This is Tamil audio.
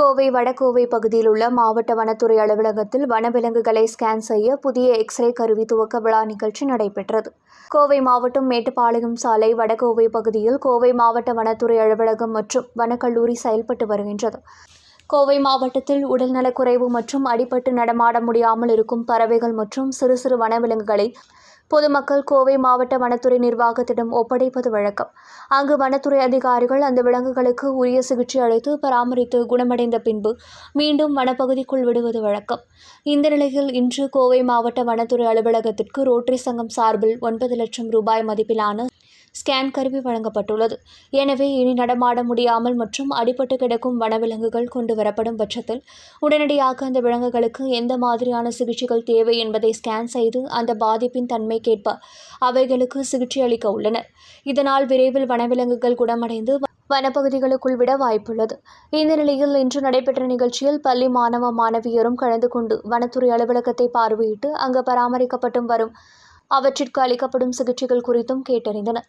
கோவை வடகோவை பகுதியில் உள்ள மாவட்ட வனத்துறை அலுவலகத்தில் வனவிலங்குகளை ஸ்கேன் செய்ய புதிய எக்ஸ்ரே கருவி துவக்க விழா நிகழ்ச்சி நடைபெற்றது. கோவை மாவட்டம் மேட்டுப்பாளையம் சாலை வடகோவை பகுதியில் கோவை மாவட்ட வனத்துறை அலுவலகம் மற்றும் வனக்கல்லூரி செயல்பட்டு வருகின்றது. கோவை மாவட்டத்தில் உடல்நலக்குறைவு மற்றும் அடிபட்டு நடமாட முடியாமல் இருக்கும் பறவைகள் மற்றும் சிறு சிறு வனவிலங்குகளை பொதுமக்கள் கோவை மாவட்ட வனத்துறை நிர்வாகத்திடம் ஒப்படைப்பது வழக்கம். அங்கு வனத்துறை அதிகாரிகள் அந்த விலங்குகளுக்கு உரிய சிகிச்சை அளித்து பராமரித்து குணமடைந்த பின்பு மீண்டும் வனப்பகுதிக்குள் விடுவது வழக்கம். இந்த நிலையில் இன்று கோவை மாவட்ட வனத்துறை அலுவலகத்திற்கு ரோட்டரி சங்கம் சார்பில் ஒன்பது லட்சம் ரூபாய் மதிப்பிலான ஸ்கேன் கருவி வழங்கப்பட்டுள்ளது. எனவே இனி நடமாட முடியாமல் மற்றும் அடிபட்டு கிடக்கும் வனவிலங்குகள் கொண்டு வரப்படும் பட்சத்தில் உடனடியாக அந்த விலங்குகளுக்கு எந்த மாதிரியான சிகிச்சைகள் தேவை என்பதை ஸ்கேன் செய்து அந்த பாதிப்பின் தன்மைக்கேற்ப அவைகளுக்கு சிகிச்சை அளிக்க உள்ளனர். இதனால் விரைவில் வனவிலங்குகள் குணமடைந்து வனப்பகுதிகளுக்குள் விட வாய்ப்புள்ளது. இந்த நிலையில் இன்று நடைபெற்ற நிகழ்ச்சியில் பள்ளி மாணவ மாணவியரும் கலந்து கொண்டு வனத்துறை அலுவலகத்தை பார்வையிட்டு அங்கு பராமரிக்கப்பட்டும் வரும் அவற்றிற்கு அளிக்கப்படும் சிகிச்சைகள் குறித்தும் கேட்டறிந்தனர்.